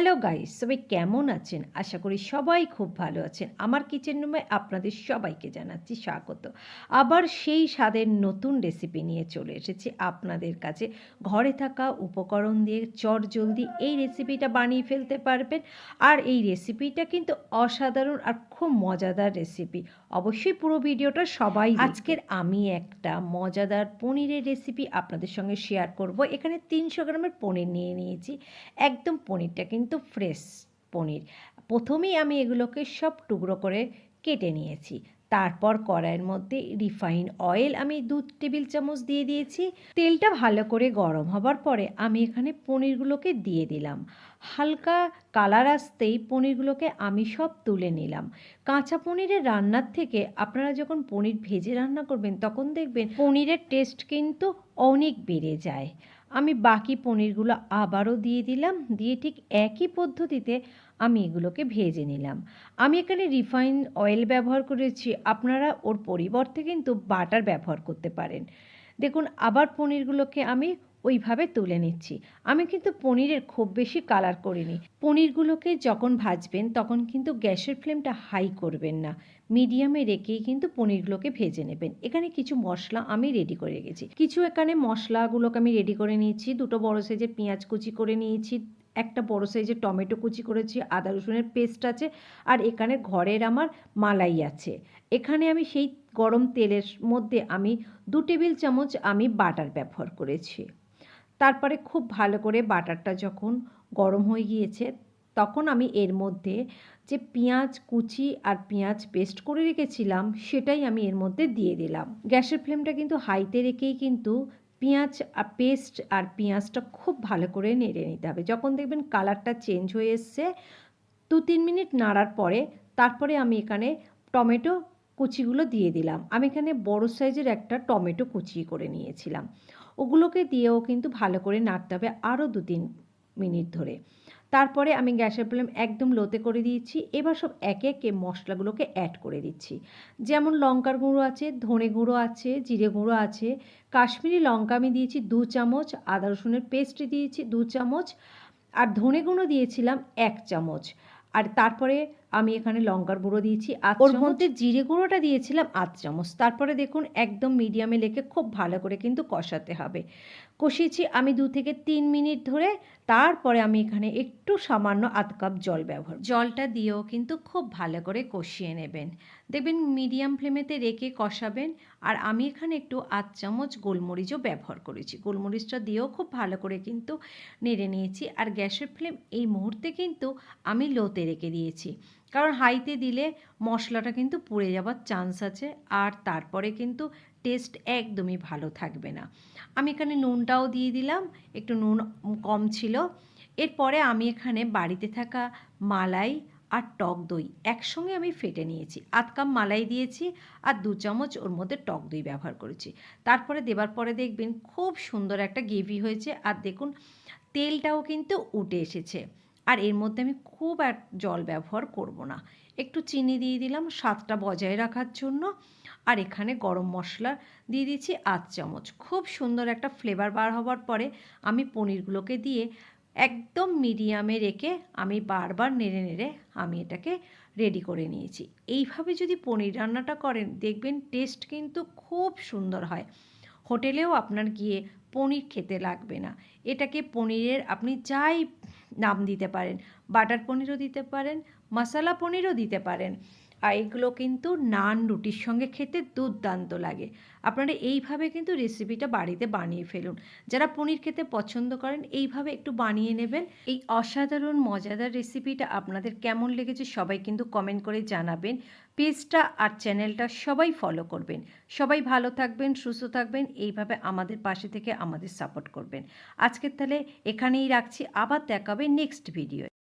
Hello guys সবাই কেমন আছেন? আশা করি সবাই খুব ভালো আছেন। আমার কিচেন রুমে আপনাদের সবাইকে জানাচ্ছি স্বাগত। আবার সেই স্বাদের নতুন রেসিপি নিয়ে চলে এসেছি আপনাদের কাছে। ঘরে থাকা উপকরণ দিয়ে চট জলদি এই রেসিপিটা বানিয়ে ফেলতে পারবেন। আর এই রেসিপিটা কিন্তু অসাধারণ আর খুব মজাদার রেসিপি অবশ্যই পুরো ভিডিওটা সবাই আজকের আমি একটা মজাদার পনিরের রেসিপি আপনাদের সঙ্গে শেয়ার করব। এখানে তিনশো গ্রামের পনির নিয়ে নিয়েছি। একদম পনিরটা কিন্তু ফ্রেশ পনির। প্রথমেই আমি এগুলোকে সব টুকরো করে কেটে নিয়েছি। তারপর কড়াইয়ের মধ্যে রিফাইন অয়েল আমি দু টেবিল চামচ দিয়ে দিয়েছি। তেলটা ভালো করে গরম হবার পরে আমি এখানে পনিরগুলোকে দিয়ে দিলাম। হালকা কালার আসতেই পনিরগুলোকে আমি সব তুলে নিলাম। কাঁচা পনিরের রান্নার থেকে আপনারা যখন পনির ভেজে রান্না করবেন, তখন দেখবেন পনিরের টেস্ট কিন্তু অনেক বেড়ে যায়। আমি বাকি পনিরগুলো আবারও দিয়ে দিলাম, দিয়ে ঠিক একই পদ্ধতিতে আমি এগুলোকে ভেজে নিলাম। আমি এখানে রিফাইন অয়েল ব্যবহার করেছি, আপনারা ওর পরিবর্তে কিন্তু বাটার ব্যবহার করতে পারেন। দেখুন, আবার পনিরগুলোকে আমি ওইভাবে তুলে নিচ্ছি। আমি কিন্তু পনিরের খুব বেশি কালার করিনি। পনিরগুলোকে যখন ভাজবেন, তখন কিন্তু গ্যাসের ফ্লেমটা হাই করবেন না। মিডিয়ামে রেখেই কিন্তু পনিরগুলোকে ভেজে নেবেন। এখানে কিছু মশলা আমি রেডি করে রেখেছি। কিছু এখানে মশলাগুলোকে আমি রেডি করে নিয়েছি। দুটো বড় সাইজের পেঁয়াজ কুচি করে নিয়েছি। একটা বড় সাইজের টমেটো কুচি করেছি। আদা রসুনের পেস্ট আছে। আর এখানে ঘরের আমার মালাই আছে। এখানে আমি সেই গরম তেলের মধ্যে আমি দু টেবিল চামচ আমি বাটার ব্যবহার করেছি। তারপরে খুব ভালো করে বাটারটা যখন গরম হয়ে গিয়েছে, তখন আমি এর মধ্যে যে পেঁয়াজ কুচি আর পেঁয়াজ পেস্ট করে রেখেছিলাম, সেটাই আমি এর মধ্যে দিয়ে দিলাম। গ্যাসের ফ্লেমটা কিন্তু হাইতে রেখেই কিন্তু পেঁয়াজ আর পেস্ট আর পেঁয়াজটা খুব ভালো করে নেড়ে নিতে হবে। যখন দেখবেন কালারটা চেঞ্জ হয়ে এসছে দু তিন মিনিট নাড়ার পরে, তারপরে আমি এখানে টমেটো কুচিগুলো দিয়ে দিলাম। আমি এখানে বড় সাইজের একটা টমেটো কুচি করে নিয়েছিলাম। ওগুলোকে দিয়েও কিন্তু ভালো করে নাড়তে হবে আরও দু তিন মিনিট ধরে। তারপরে আমি গ্যাসের ফ্লেম একদম লোতে করে দিয়েছি। এবার সব একে একে মশলাগুলোকে অ্যাড করে দিচ্ছি। যেমন লঙ্কার গুঁড়ো আছে, ধনে গুঁড়ো আছে, জিরে গুঁড়ো আছে। কাশ্মীরি লঙ্কা আমি দিয়েছি দু চামচ, আদা রসুনের পেস্ট দিয়েছি দু চামচ। আর ধনে গুঁড়ো দিয়েছিলাম এক চামচ। আর তারপরে আমি এখানে লঙ্কার গুঁড়ো দিয়েছি আর ওর মধ্যে জিরে গুঁড়োটা দিয়েছিলাম আধ চামচ। তারপরে দেখুন একদম মিডিয়ামে লেখে খুব ভালো করে কিন্তু কষাতে হবে। কষিয়েছি আমি দু থেকে তিন মিনিট ধরে তারপরে আমি এখানে একটু সামান্য আধ কাপ জল ব্যবহার জলটা দিয়েও কিন্তু খুব ভালো করে কষিয়ে নেবেন। দেখবেন মিডিয়াম ফ্লেমেতে রেখে কষাবেন আর আমি এখানে একটু আধ চামচ গোলমরিচও ব্যবহার করেছি। গোলমরিচটা দিয়েও খুব ভালো করে কিন্তু নেড়ে নিয়েছি আর গ্যাসের ফ্লেম এই মুহূর্তে কিন্তু আমি লোতে রেখে দিয়েছি। কারণ হাইতে দিলে মশলাটা কিন্তু পুড়ে যাওয়ার চান্স আছে আর তারপরে কিন্তু টেস্ট একদমই ভালো থাকবে না। আমি এখানে নুনটাও দিয়ে দিলাম, একটু নুন কম ছিল। এরপরে আমি এখানে বাড়িতে থাকা মালাই আর টক দই একসঙ্গে আমি ফেটে নিয়েছি। আধ কাপ মালাই দিয়েছি আর দু চামচ ওর মধ্যে টক দই ব্যবহার করেছি। তারপরে দেবার পরে দেখবেন খুব সুন্দর একটা গ্রেভি হয়েছে আর দেখুন, তেলটাও কিন্তু উঠে এসেছে। আর এর মধ্যে আমি খুব এক জল ব্যবহার করব না। একটু চিনি দিয়ে দিলাম, স্বাদটা বজায় রাখার জন্য। আর এখানে গরম মশলা দিয়ে দিচ্ছি আধ চামচ। খুব সুন্দর একটা ফ্লেভার বার হওয়ার পরে আমি পনিরগুলোকে দিয়ে একদম মিডিয়ামে রেখে আমি বারবার নেড়ে নেড়ে আমি এটাকে রেডি করে নিয়েছি। এইভাবে যদি পনির রান্নাটা করেন, দেখবেন টেস্ট কিন্তু খুব সুন্দর হয়। হোটেলেও আপনার গিয়ে পনির খেতে লাগবে না। এটাকে পনিরের আপনি চাই নাম দিতে পারেন, বাটার পনিরও দিতে পারেন, মশলা পনিরও দিতে পারেন। আর এগুলো কিন্তু নান রুটির সঙ্গে খেতে দুর্দান্ত লাগে। আপনারা এইভাবে কিন্তু রেসিপিটা বাড়িতে বানিয়ে ফেলুন। যারা পনির খেতে পছন্দ করেন, এইভাবে একটু বানিয়ে নেবেন। এই অসাধারণ, মজাদার রেসিপিটা আপনাদের কেমন লেগেছে সবাই কিন্তু কমেন্ট করে জানাবেন। পেজটা আর চ্যানেলটা সবাই ফলো করবেন। সবাই ভালো থাকবেন, সুস্থ থাকবেন, এইভাবে আমাদের পাশে থেকে আমাদের সাপোর্ট করবেন। আজকের তাহলে এখানেই রাখছি। আবার দেখাবে নেক্সট ভিডিও